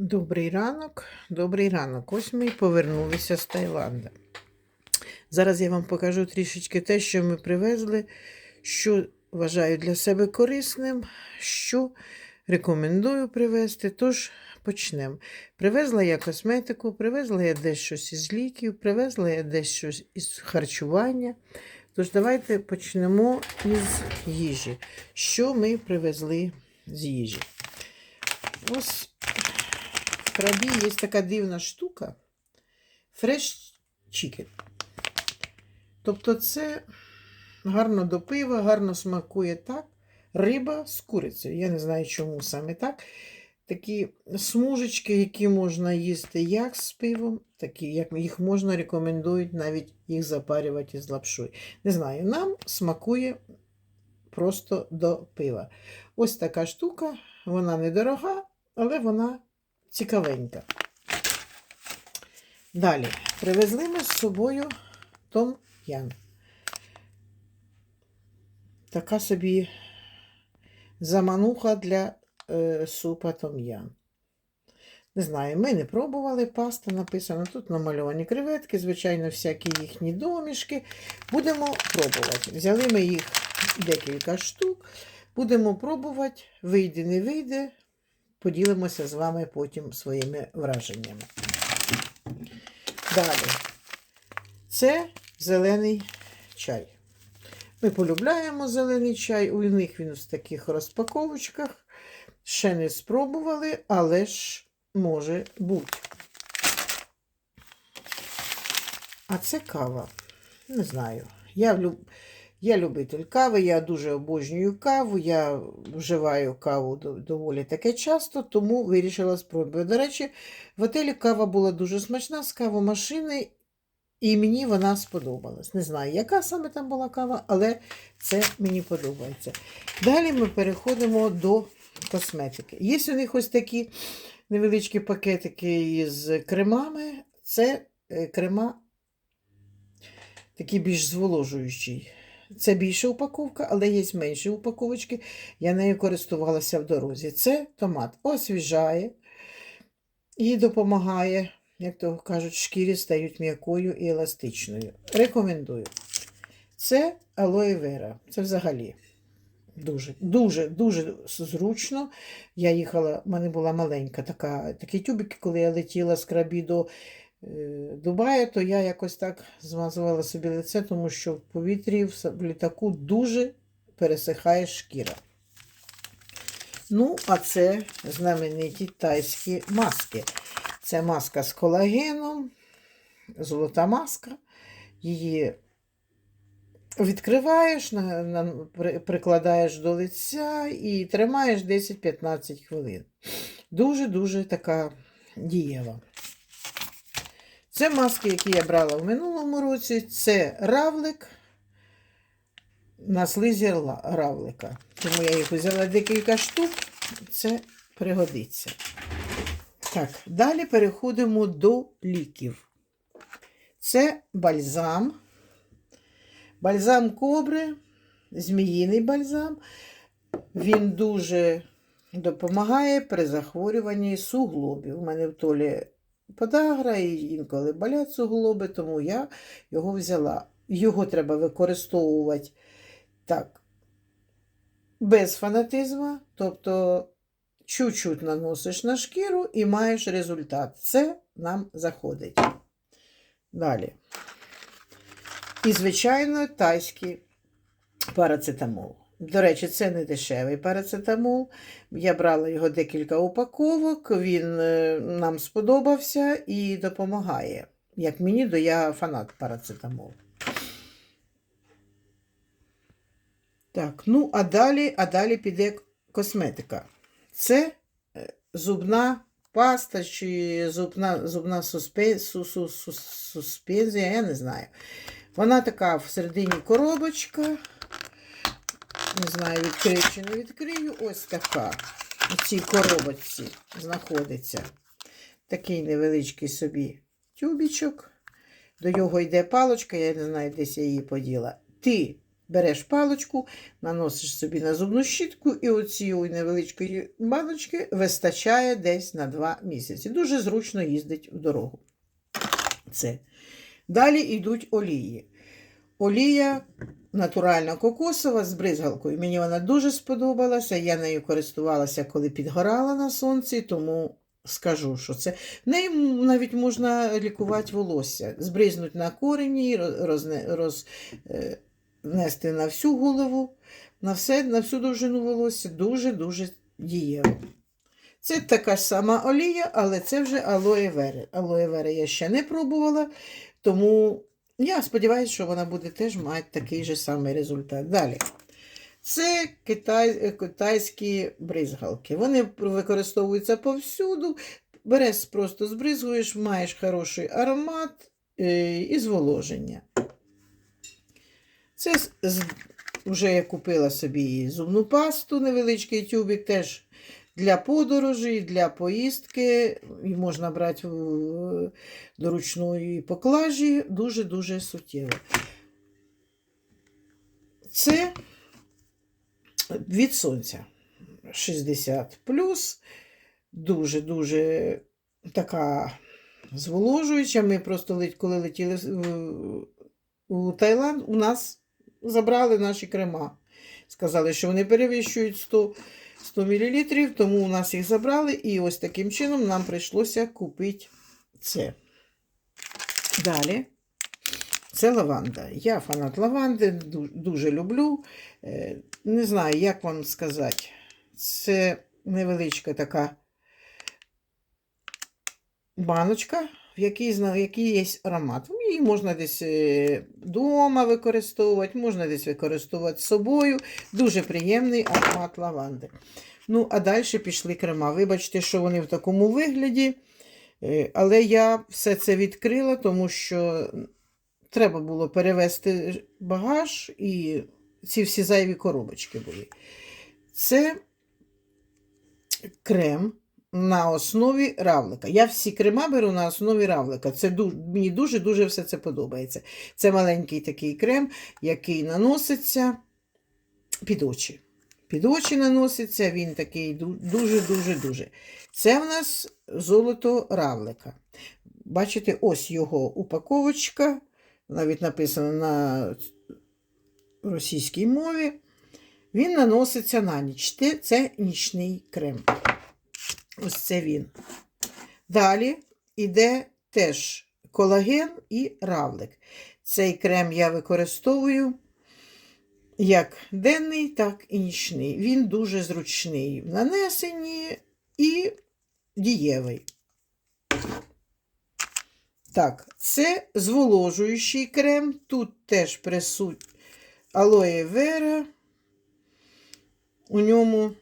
Добрий ранок, добрий ранок. Ось ми й повернулися з Таїланда. Зараз я вам покажу трішечки те, що ми привезли, що вважаю для себе корисним, що рекомендую привезти. Тож почнемо. Привезла я косметику, привезла я дещо із ліків, привезла я дещо із харчування. Тож давайте почнемо із їжі. Що ми привезли з їжі? Ось крабі є така дивна штука Fresh Chicken. Тобто це гарно до пива, гарно смакує так. Риба з курицею. Я не знаю, чому саме так. Такі смужечки, які можна їсти як з пивом, такі, як їх можна рекомендують навіть їх запарювати із лапшою. Не знаю, нам смакує просто до пива. Ось така штука, вона недорога, але вона цікавенька. Далі привезли ми з собою Том Ян. Така собі замануха для е, супа Том Ян. Не знаю, ми не пробували, паста написано. Тут намальовані креветки, звичайно, всякі їхні домішки. Будемо пробувати. Взяли ми їх декілька штук. Будемо пробувати, вийде, не вийде. Поділимося з вами потім своїми враженнями. Далі. Це зелений чай. Ми полюбляємо зелений чай. У них він в таких розпаковочках. Ще не спробували, але ж може бути. А це кава. Не знаю. Я. я любитель кави, я дуже обожнюю каву, я вживаю каву доволі таке часто, тому вирішила спробувати. До речі, в готелі кава була дуже смачна з кавомашини, і мені вона сподобалась. Не знаю, яка саме там була кава, але це мені подобається. Далі ми переходимо до косметики. Є у них ось такі невеличкі пакетики з кремами. Це е, крема такі більш зволожуючі. Це більша упаковка, але є менші упаковочки. Я нею користувалася в дорозі. Це томат освіжає і допомагає, як то кажуть, шкірі стають м'якою і еластичною. Рекомендую. Це алоє вера. Це взагалі дуже, дуже, дуже зручно. Я їхала, в мене була маленька така, такі тюбики, коли я летіла з крабі до Дубая, то я якось так змазувала собі лице, тому що в повітрі в літаку дуже пересихає шкіра. Ну, а це знамениті тайські маски. Це маска з колагеном, золота маска. Її відкриваєш, на, на, при- прикладаєш до лиця і тримаєш 10-15 хвилин. Дуже-дуже така дієва. Це маски, які я брала в минулому році. Це равлик на слизі равлика. Тому я їх взяла декілька штук. Це пригодиться. Так, далі переходимо до ліків. Це бальзам. Бальзам кобри, зміїний бальзам. Він дуже допомагає при захворюванні суглобів. У мене в толі подагра і інколи болять суглоби, тому я його взяла. Його треба використовувати так, без фанатизму, тобто чуть-чуть наносиш на шкіру і маєш результат. Це нам заходить. Далі. І, звичайно, тайський парацетамол. До речі, це не дешевий парацетамол. Я брала його декілька упаковок, він е, нам сподобався і допомагає. Як мені, то я фанат парацетамолу. Так, ну а далі, а далі піде косметика. Це е, зубна паста чи зубна, зубна суспе, су, су, су, суспензія, я не знаю. Вона така всередині коробочка. Не знаю, відкрию чи не відкрию. Ось така. У цій коробочці знаходиться такий невеличкий собі тюбічок. До нього йде палочка, я не знаю, десь я її поділа. Ти Береш паличку, наносиш собі на зубну щітку, і оцієї невеличкої баночки вистачає десь на 2 місяці. Дуже зручно їздить в дорогу. Це. Далі йдуть олії. Олія натуральна кокосова з бризгалкою. Мені вона дуже сподобалася. Я нею користувалася, коли підгорала на сонці, тому скажу, що це. Нею навіть можна лікувати волосся, збризнути на корені, розне, рознести на всю голову, на, все, на всю довжину волосся. Дуже-дуже дієво. Це така ж сама олія, але це вже алоє вери. Алоє вери я ще не пробувала, тому я сподіваюся, що вона буде теж мати такий же самий результат. Далі. Це китай, китайські бризгалки. Вони використовуються повсюду. Береш, просто збризгуєш, маєш хороший аромат е, і зволоження. Це вже я купила собі зубну пасту, невеличкий тюбик, теж для подорожей, для поїздки. І можна брати до ручної поклажі. Дуже-дуже суттєво. Це від сонця 60 Дуже-дуже така зволожуюча. Ми просто коли летіли у Таїланд, у нас забрали наші крема. Сказали, що вони перевищують 100, 100 мл, тому у нас їх забрали, і ось таким чином нам прийшлося купити це. Далі. Це лаванда. Я фанат лаванди, дуже люблю. Е, Не знаю, як вам сказати. Це невеличка така баночка, в якій є аромат. Її можна десь вдома використовувати, можна десь використовувати з собою. Дуже приємний аромат лаванди. Ну, а далі пішли крема. Вибачте, що вони в такому вигляді. Е, Але я все це відкрила, тому що треба було перевезти багаж і ці всі зайві коробочки були. Це крем на основі равлика. Я всі крема беру на основі равлика. Це ду- мені дуже-дуже все це подобається. Це маленький такий крем, який наноситься під очі. Під очі наноситься, він такий дуже-дуже-дуже. Це в нас золото равлика. Бачите, ось його упаковочка, навіть написано на російській мові. Він наноситься на ніч. Це нічний крем. Ось це він. Далі йде теж колаген і равлик. Цей крем я використовую як денний, так і нічний. Він дуже зручний в нанесенні і дієвий. Так, це зволожуючий крем. Тут теж присуть алоє вера. У ньому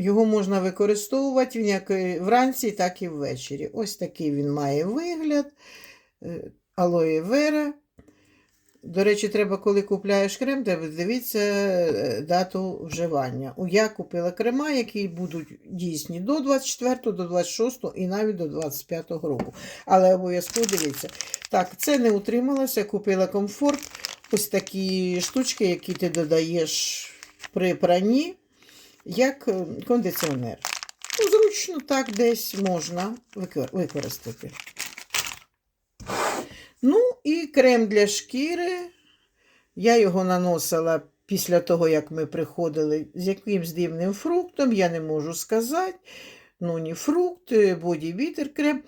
його можна використовувати як вранці, так і ввечері. Ось такий він має вигляд. Е, Алоє вера. До речі, треба, коли купляєш крем, треба дивитися е, дату вживання. Я купила крема, які будуть дійсні до 24, до 26 і навіть до 25 року. Але обов'язково дивіться. Так, це не утрималося, купила комфорт. Ось такі штучки, які ти додаєш при пранні, як е, кондиціонер. Ну, зручно так десь можна використати. Ну, і крем для шкіри. Я його наносила після того, як ми приходили з якимсь дивним фруктом, я не можу сказати. Ну, ні фрукт, боді-вітер крем.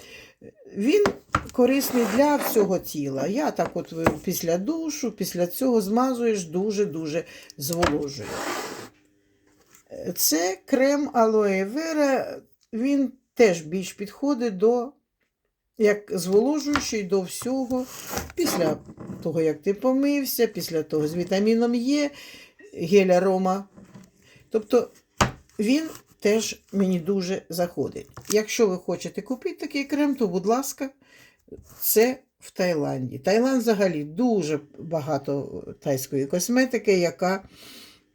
Він корисний для всього тіла. Я так от після душу, після цього змазуєш дуже-дуже зволожує. Це крем алоє вера, він теж більш підходить до як зволожуючий до всього, після того, як ти помився, після того з вітаміном Е, гель арома. Тобто він теж мені дуже заходить. Якщо ви хочете купити такий крем, то, будь ласка, це в Таїланді. Таїланд взагалі дуже багато тайської косметики, яка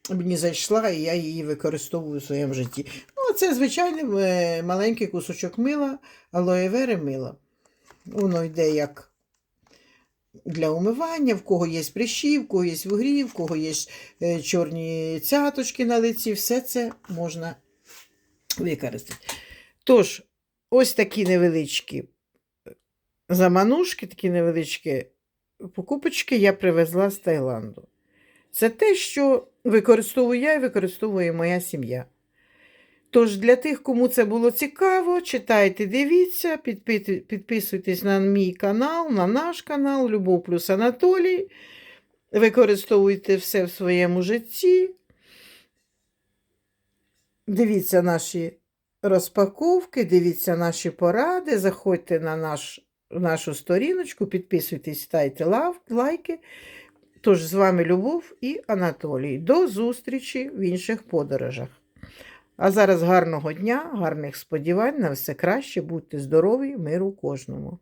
мені зайшла, і я її використовую в своєму житті. Ну, це звичайний е, маленький кусочок мила, алоє вери мила. Воно йде як для умивання, в кого є прищі, в кого є вугрі, в кого є е, чорні цяточки на лиці, все це можна використати. Тож, ось такі невеличкі заманушки, такі невеличкі покупочки я привезла з Таїланду. Це те, що використовую я і використовує моя сім'я. Тож для тих, кому це було цікаво, читайте, дивіться, підписуйтесь на мій канал, на наш канал Любов плюс Анатолій. Використовуйте все в своєму житті. Дивіться наші розпаковки, дивіться наші поради, заходьте на наш, нашу сторіночку, підписуйтесь, ставте лайки. Тож з вами Любов і Анатолій. До зустрічі в інших подорожах. А зараз гарного дня, гарних сподівань на все краще. Будьте здорові, миру кожному.